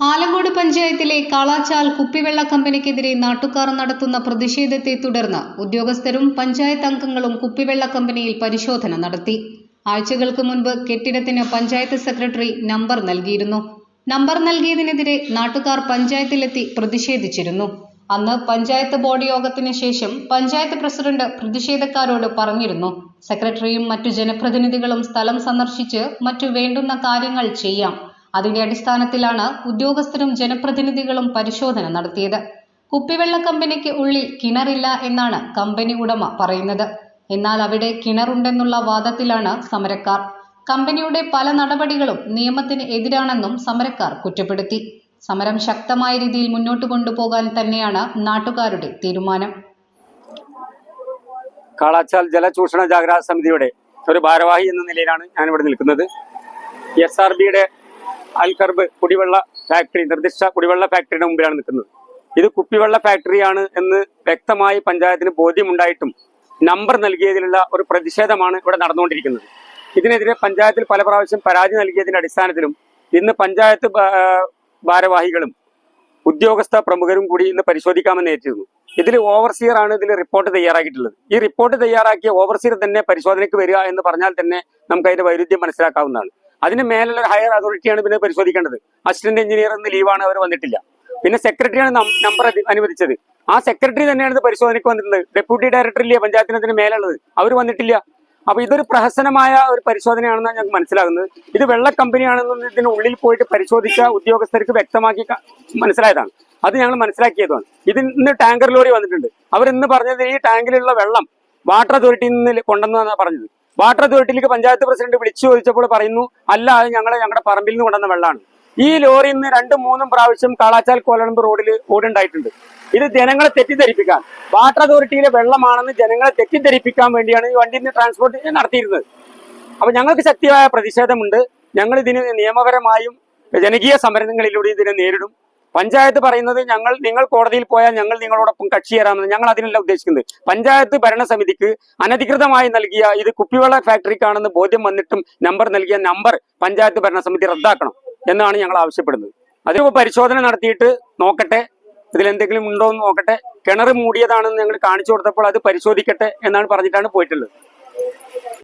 ആലങ്കോട് പഞ്ചായത്തിലെ കാളാച്ചാൽ കുപ്പിവെള്ള കമ്പനിക്കെതിരെ നാട്ടുകാർ നടത്തുന്ന പ്രതിഷേധത്തെ തുടർന്ന് ഉദ്യോഗസ്ഥരും പഞ്ചായത്ത് അംഗങ്ങളും കുപ്പിവെള്ള കമ്പനിയിൽ പരിശോധന നടത്തി. ആഴ്ചകൾക്ക് മുൻപ് കെട്ടിടത്തിന് പഞ്ചായത്ത് സെക്രട്ടറി നമ്പർ നൽകിയിരുന്നു. നമ്പർ നൽകിയതിനെതിരെ നാട്ടുകാർ പഞ്ചായത്തിലെത്തി പ്രതിഷേധിച്ചിരുന്നു. അന്ന് പഞ്ചായത്ത് ബോർഡ് യോഗത്തിന് ശേഷം പഞ്ചായത്ത് പ്രസിഡന്റ് പ്രതിഷേധക്കാരോട് പറഞ്ഞിരുന്നു. സെക്രട്ടറിയും മറ്റു ജനപ്രതിനിധികളും സ്ഥലം സന്ദർശിച്ച് മറ്റു വേണ്ടുന്ന കാര്യങ്ങൾ ചെയ്യാം. അതിന്റെ അടിസ്ഥാനത്തിലാണ് ഉദ്യോഗസ്ഥരും ജനപ്രതിനിധികളും പരിശോധന നടത്തിയത്. കുപ്പിവെള്ള കമ്പനിക്ക് ഉള്ളിൽ കിണറില്ല എന്നാണ് കമ്പനി ഉടമ പറയുന്നത്. എന്നാൽ അവിടെ കിണറുണ്ടെന്നുള്ള വാദത്തിലാണ് സമരക്കാർ. കമ്പനിയുടെ പല നടപടികളും നിയമത്തിന് എതിരാണെന്നും സമരക്കാർ കുറ്റപ്പെടുത്തി. സമരം ശക്തമായ രീതിയിൽ മുന്നോട്ട് കൊണ്ടുപോകാൻ തന്നെയാണ് നാട്ടുകാരുടെ തീരുമാനം. കാളാച്ചാൽ ജലചൂഷണ ജാഗ്രതാ സമിതിയുടെ ഒരു ഭാരവാഹി എന്ന നിലയിലാണ് ഞാൻ ഇവിടെ നിൽക്കുന്നത് എസ് ആർ ബിയുടെ അൽക്കർബ് കുടിവെള്ള ഫാക്ടറി നിർദ്ദിഷ്ട കുടിവെള്ള ഫാക്ടറിയുടെ മുമ്പിലാണ് നിൽക്കുന്നത്. ഇത് കുപ്പിവെള്ള ഫാക്ടറിയാണ് എന്ന് വ്യക്തമായി പഞ്ചായത്തിന് ബോധ്യമുണ്ടായിട്ടും നമ്പർ നൽകിയതിലുള്ള ഒരു പ്രതിഷേധമാണ് ഇവിടെ നടന്നുകൊണ്ടിരിക്കുന്നത്. ഇതിനെതിരെ പഞ്ചായത്തിൽ പല പ്രാവശ്യം പരാതി നൽകിയതിന്റെ അടിസ്ഥാനത്തിലും ഇന്ന് പഞ്ചായത്ത് ഭാരവാഹികളും ഉദ്യോഗസ്ഥ പ്രമുഖരും കൂടി ഇന്ന് പരിശോധിക്കാമെന്ന് ഏറ്റിരുന്നു. ഇതിൽ ഓവർസിയർ ആണ് ഇതിൽ റിപ്പോർട്ട് തയ്യാറാക്കിയിട്ടുള്ളത്. ഈ റിപ്പോർട്ട് തയ്യാറാക്കിയ ഓവർസിയർ തന്നെ പരിശോധനയ്ക്ക് വരിക എന്ന് പറഞ്ഞാൽ തന്നെ നമുക്ക് അതിന്റെ വൈരുദ്ധ്യം മനസ്സിലാക്കാവുന്നതാണ്. അതിന് മേലുള്ള ഹയർ അതോറിറ്റിയാണ് പിന്നെ പരിശോധിക്കേണ്ടത്. അസിസ്റ്റന്റ് എഞ്ചിനീയർ എന്ന് ലീവാണ് അവർ വന്നിട്ടില്ല. പിന്നെ സെക്രട്ടറിയാണ് നമ്പർ അനുവദിച്ചത്. ആ സെക്രട്ടറി തന്നെയാണ് ഇത് പരിശോധനയ്ക്ക് വന്നിട്ടുള്ളത്. ഡെപ്യൂട്ടി ഡയറക്ടർ ഇല്ലേ പഞ്ചായത്തിനെ അതിന് മേലുള്ളത്. അവർ വന്നിട്ടില്ല. അപ്പൊ ഇതൊരു പ്രഹസനമായ ഒരു പരിശോധനയാണെന്നാണ് ഞങ്ങൾക്ക് മനസ്സിലാകുന്നത്. ഇത് വെള്ള കമ്പനിയാണെന്ന് ഇതിന് ഉള്ളിൽ പോയിട്ട് പരിശോധിച്ച ഉദ്യോഗസ്ഥർക്ക് വ്യക്തമാക്കി മനസ്സിലായതാണ്. അത് ഞങ്ങൾ മനസ്സിലാക്കിയതാണ്. ഇത് ഇന്ന് ടാങ്കർ ലോറി വന്നിട്ടുണ്ട്. അവർ ഇന്ന് പറഞ്ഞത് ഈ ടാങ്കിലുള്ള വെള്ളം വാട്ടർ അതോറിറ്റിയിൽ നിന്ന് കൊണ്ടുവന്നാണ് പറഞ്ഞത്. വാട്ടർ അതോറിറ്റിയിലേക്ക് പഞ്ചായത്ത് പ്രസിഡന്റ് വിളിച്ചു ചോദിച്ചപ്പോൾ പറയുന്നു അല്ല അത് ഞങ്ങൾ ഞങ്ങളുടെ പറമ്പിൽ നിന്ന് കൊണ്ടുവന്ന വെള്ളമാണ് ഈ ലോറി ഇന്ന് രണ്ടും മൂന്നും പ്രാവശ്യം കാളാച്ചാൽ കോലമ്പ് റോഡിൽ ഓടുണ്ടായിട്ടുണ്ട്. ഇത് ജനങ്ങളെ തെറ്റിദ്ധരിപ്പിക്കാൻ വാട്ടർ അതോറിറ്റിയിലെ വെള്ളമാണെന്ന് ജനങ്ങളെ തെറ്റിദ്ധരിപ്പിക്കാൻ വേണ്ടിയാണ് ഈ വണ്ടി ട്രാൻസ്പോർട്ട് നടത്തിയിരുന്നത്. അപ്പൊ ഞങ്ങൾക്ക് ശക്തിയായ പ്രതിഷേധമുണ്ട്. ഞങ്ങൾ ഇതിന് നിയമപരമായും ജനകീയ സമരങ്ങളിലൂടെ ഇതിനെ നേരിടും. പഞ്ചായത്ത് പറയുന്നത് ഞങ്ങൾ നിങ്ങൾ കോടതിയിൽ പോയാൽ ഞങ്ങൾ നിങ്ങളോടൊപ്പം കക്ഷി ചേരാമെന്ന് ഞങ്ങൾ അതിനല്ല ഉദ്ദേശിക്കുന്നത്. പഞ്ചായത്ത് ഭരണസമിതിക്ക് അനധികൃതമായി നൽകിയ ഇത് കുപ്പിവെള്ള ഫാക്ടറിക്കാണെന്ന് ബോധ്യം വന്നിട്ടും നമ്പർ നൽകിയ നമ്പർ പഞ്ചായത്ത് ഭരണസമിതി റദ്ദാക്കണം എന്നാണ് ഞങ്ങൾ ആവശ്യപ്പെടുന്നത്. അതിന് പരിശോധന നടത്തിയിട്ട് നോക്കട്ടെ ഇതിൽ എന്തെങ്കിലും ഉണ്ടോ എന്ന് നോക്കട്ടെ. കിണർ മൂടിയതാണെന്ന് ഞങ്ങൾ കാണിച്ചു കൊടുത്തപ്പോൾ അത് പരിശോധിക്കട്ടെ എന്നാണ് പറഞ്ഞിട്ടാണ് പോയിട്ടുള്ളത്.